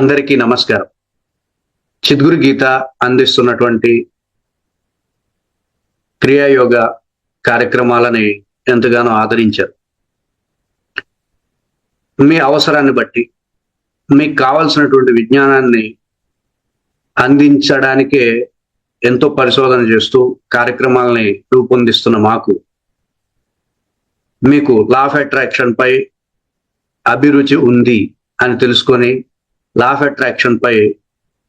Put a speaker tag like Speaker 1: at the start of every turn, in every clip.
Speaker 1: అందరికీ నమస్కారం. చిద్గురు గీత అందిస్తున్నటువంటి క్రియాయోగ కార్యక్రమాలని ఎంతగానో ఆదరించారు. మీ అవసరాన్ని బట్టి మీకు కావలసినటువంటి విజ్ఞానాన్ని అందించడానికే ఎంతో పరిశోధన చేస్తూ కార్యక్రమాలని రూపొందిస్తున్న మాకు మీకు లా ఆఫ్ అట్రాక్షన్ పై అభిరుచి ఉంది అని తెలుసుకొని లా ఆఫ్ అట్రాక్షన్ పై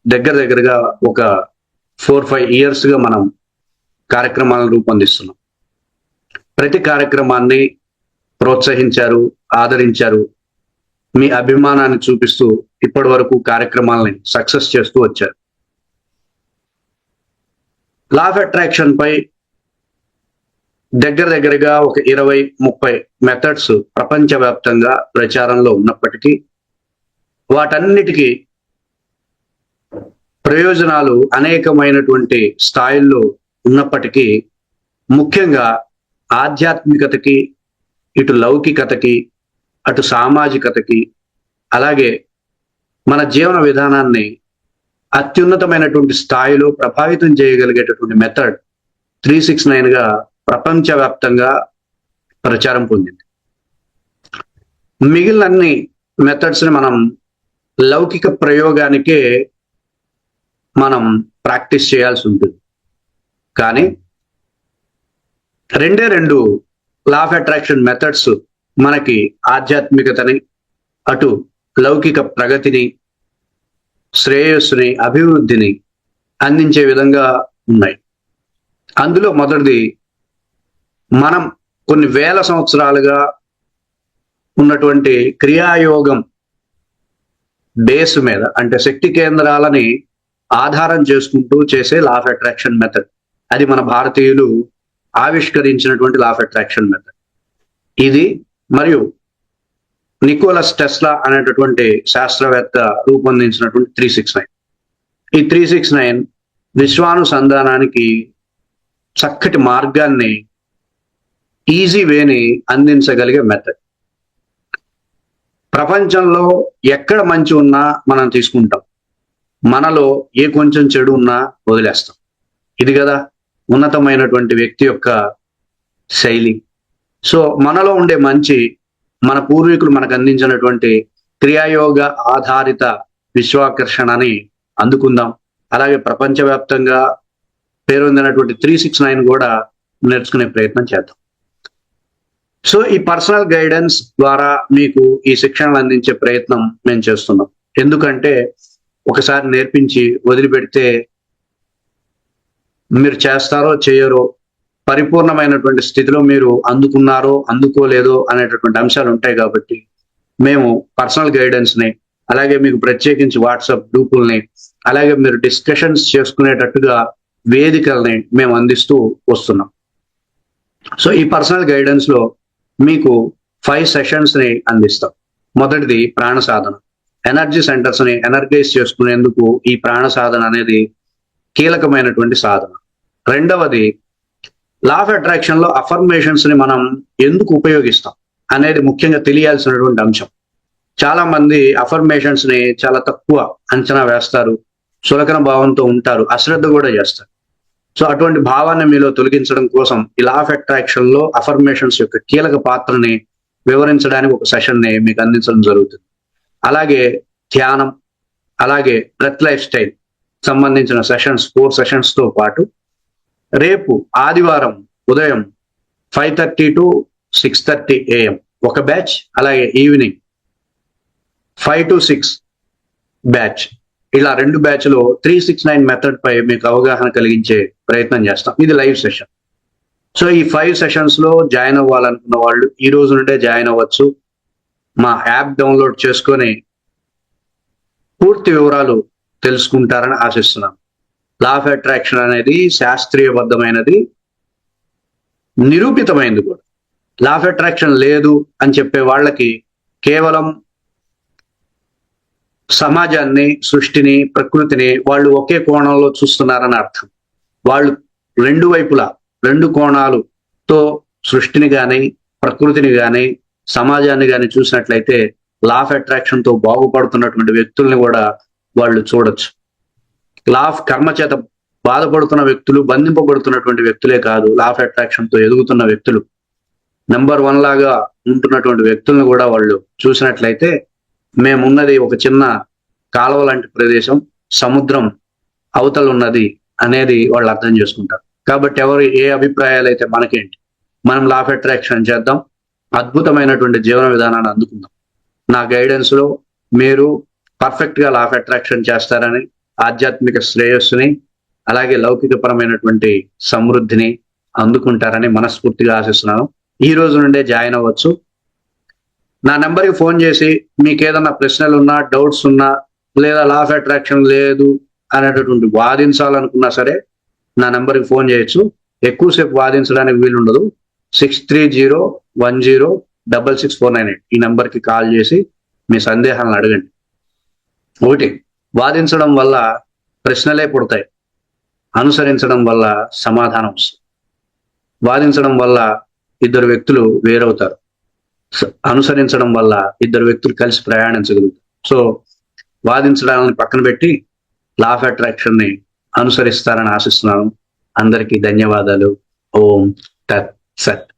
Speaker 1: దగ్గర దగ్గరగా ఒక ఫోర్ ఫైవ్ ఇయర్స్గా మనం కార్యక్రమాలను రూపొందిస్తున్నాం. ప్రతి కార్యక్రమాన్ని ప్రోత్సహించారు ఆదరించారు. మీ అభిమానాన్ని చూపిస్తూ ఇప్పటి వరకు కార్యక్రమాలని సక్సెస్ చేస్తూ వచ్చారు. లా ఆఫ్ అట్రాక్షన్ పై దగ్గర దగ్గరగా ఒక ఇరవై ముప్పై మెథడ్స్ ప్రపంచవ్యాప్తంగా ప్రచారంలో ఉన్నప్పటికీ వాటన్నిటికీ ప్రయోజనాలు అనేకమైనటువంటి స్థాయిల్లో ఉన్నప్పటికీ ముఖ్యంగా ఆధ్యాత్మికతకి ఇటు లౌకికతకి అటు సామాజికతకి అలాగే మన జీవన విధానాన్ని అత్యున్నతమైనటువంటి స్థాయిలో ప్రభావితం చేయగలిగేటటువంటి మెథడ్ త్రీ సిక్స్ నైన్గా ప్రపంచవ్యాప్తంగా ప్రచారం పొందింది. మిగిలిన అన్ని మెథడ్స్ని మనం లౌకిక ప్రయోగానికే మనం ప్రాక్టీస్ చేయాల్సి ఉంటుంది. కానీ రెండే రెండు లా ఆఫ్ అట్రాక్షన్ మెథడ్స్ మనకి ఆధ్యాత్మికతని అటు లౌకిక ప్రగతిని శ్రేయస్సుని అభివృద్ధిని అందించే విధంగా ఉన్నాయి. అందులో మొదటిది మనం కొన్ని వేల సంవత్సరాలుగా ఉన్నటువంటి క్రియాయోగం బేస్ మీద అంటే శక్తి కేంద్రాలని ఆధారం చేసుకుంటూ చేసే లా ఆఫ్ అట్రాక్షన్ మెథడ్ అది మన భారతీయులు ఆవిష్కరించినటువంటి లా ఆఫ్ అట్రాక్షన్ మెథడ్ ఇది మరియు నికోలస్ టెస్లా అనేటటువంటి శాస్త్రవేత్త రూపొందించినటువంటి త్రీ సిక్స్ నైన్ ఈ త్రీ సిక్స్ నైన్ విశ్వానుసంధానానికి చక్కటి మార్గాన్ని ఈజీ వేని అందించగలిగే మెథడ్ ప్రపంచంలో ఎక్కడ మంచి ఉన్నా మనం తీసుకుంటాం. మనలో ఏ కొంచెం చెడు ఉన్నా వదిలేస్తాం. ఇది కదా ఉన్నతమైనటువంటి వ్యక్తి యొక్క శైలి. సో మనలో ఉండే మంచి మన పూర్వీకులు మనకు అందించినటువంటి క్రియాయోగ ఆధారిత విశ్వాకర్షణని అందుకుందాం. అలాగే ప్రపంచవ్యాప్తంగా పేరొందినటువంటి త్రీ సిక్స్ నైన్ కూడా నేర్చుకునే ప్రయత్నం చేద్దాం. సో ఈ పర్సనల్ గైడెన్స్ ద్వారా మీకు ఈ శిక్షణలు అందించే ప్రయత్నం మేము చేస్తున్నాం. ఎందుకంటే ఒకసారి నేర్పించి వదిలిపెడితే మీరు చేస్తారో చేయరో పరిపూర్ణమైనటువంటి స్థితిలో మీరు అందుకున్నారో అందుకోలేదో అనేటటువంటి అంశాలు ఉంటాయి కాబట్టి మేము పర్సనల్ గైడెన్స్ని అలాగే మీకు ప్రత్యేకించి వాట్సాప్ గ్రూపుల్ని అలాగే మీరు డిస్కషన్స్ చేసుకునేటట్టుగా వేదికల్ని మేము అందిస్తూ వస్తున్నాం. సో ఈ పర్సనల్ గైడెన్స్లో మీకు ఫైవ్ సెషన్స్ని అందిస్తాం. మొదటిది ప్రాణ సాధన. ఎనర్జీ సెంటర్స్ని ఎనర్గైజ్ చేసుకునేందుకు ఈ ప్రాణ సాధన అనేది కీలకమైనటువంటి సాధన. రెండవది లా ఆఫ్ అట్రాక్షన్లో అఫర్మేషన్స్ని మనం ఎందుకు ఉపయోగిస్తాం అనేది ముఖ్యంగా తెలియాల్సినటువంటి అంశం. చాలా మంది అఫర్మేషన్స్ని చాలా తక్కువ అంచనా వేస్తారు సులకన భావంతో ఉంటారు అశ్రద్ధ కూడా చేస్తారు. సో అటువంటి భావాన్ని మీలో తొలగించడం కోసం ఈ లా ఆఫ్ అట్రాక్షన్లో అఫర్మేషన్స్ యొక్క కీలక పాత్రని వివరించడానికి ఒక సెషన్ని మీకు అందించడం జరుగుతుంది. అలాగే ధ్యానం అలాగే బ్రెత్ లైఫ్ స్టైల్ సంబంధించిన సెషన్స్ ఫోర్ సెషన్స్తో పాటు రేపు ఆదివారం ఉదయం five thirty to six thirty AM ఒక బ్యాచ్ అలాగే evening five to six batch ఇలా రెండు బ్యాచ్లో త్రీ సిక్స్ నైన్ మెథడ్ పై మీకు అవగాహన కలిగించే ప్రయత్నం చేస్తాం. ఇది లైవ్ సెషన్ సో ఈ ఫైవ్ సెషన్స్లో జాయిన్ అవ్వాలనుకున్న వాళ్ళు ఈ రోజు నుండే జాయిన్ అవ్వచ్చు. మా యాప్ డౌన్లోడ్ చేసుకొని పూర్తి వివరాలు తెలుసుకుంటారని ఆశిస్తున్నాను లా ఆఫ్ అట్రాక్షన్ అనేది శాస్త్రీయబద్ధమైనది. నిరూపితమైంది కూడా. లా ఆఫ్ అట్రాక్షన్ లేదు అని చెప్పే వాళ్ళకి కేవలం సమాజాన్ని సృష్టిని ప్రకృతిని వాళ్ళు ఒకే కోణంలో చూస్తున్నారని అర్థం. వాళ్ళు రెండు వైపులా రెండు కోణాలుతో సృష్టిని కానీ ప్రకృతిని కానీ సమాజాన్ని కానీ చూసినట్లయితే లా ఆఫ్ అట్రాక్షన్తో బాగుపడుతున్నటువంటి వ్యక్తుల్ని కూడా వాళ్ళు చూడొచ్చు. లా ఆఫ్ కర్మ చేత బాధపడుతున్న వ్యక్తులు బంధింపబడుతున్నటువంటి వ్యక్తులే కాదు లా ఆఫ్ అట్రాక్షన్తో ఎదుగుతున్న వ్యక్తులు. నెంబర్ వన్ లాగా ఉంటున్నటువంటి వ్యక్తులను కూడా వాళ్ళు చూసినట్లయితే మేమున్నది ఒక చిన్న కాలువ లాంటి ప్రదేశం. సముద్రం అవతల ఉన్నది అనేది వాళ్ళు అర్థం చేసుకుంటారు. కాబట్టి ఎవరు ఏ అభిప్రాయాలు అయితే మనకేంటి? మనం లాఫ్ అట్రాక్షన్ చేద్దాం. అద్భుతమైనటువంటి జీవన విధానాన్ని అందుకుందాం. నా గైడెన్స్లో మీరు పర్ఫెక్ట్గా లాఫ్ అట్రాక్షన్ చేస్తారని ఆధ్యాత్మిక శ్రేయస్సుని అలాగే లౌకికపరమైనటువంటి సమృద్ధిని అందుకుంటారని మనస్ఫూర్తిగా ఆశిస్తున్నాను. ఈ రోజు నుండే జాయిన్ అవ్వచ్చు. నా నెంబర్కి ఫోన్ చేసి మీకు ఏదన్నా ప్రశ్నలు ఉన్నా డౌట్స్ ఉన్నా లేదా లా ఆఫ్ అట్రాక్షన్ లేదు అనేటటువంటి వాదించాలనుకున్నా సరే నా నెంబర్కి ఫోన్ చేయొచ్చు. ఎక్కువసేపు వాదించడానికి వీలుండదు. Six three zero one zero double six four nine eight ఈ నెంబర్కి కాల్ చేసి మీ సందేహాలను అడగండి. ఒకటి వాదించడం వల్ల ప్రశ్నలే పుడతాయి. అనుసరించడం వల్ల సమాధానం వస్తుంది. వాదించడం వల్ల ఇద్దరు వ్యక్తులు వేరవుతారు. అనుసరించడం వల్ల ఇద్దరు వ్యక్తులు కలిసి ప్రయాణించగలుగుతారు. సో వాదించడాన్ని పక్కన పెట్టి లా ఆఫ్ అట్రాక్షన్ని అనుసరిస్తారని ఆశిస్తున్నాను. అందరికీ ధన్యవాదాలు. ఓం తత్ సత్.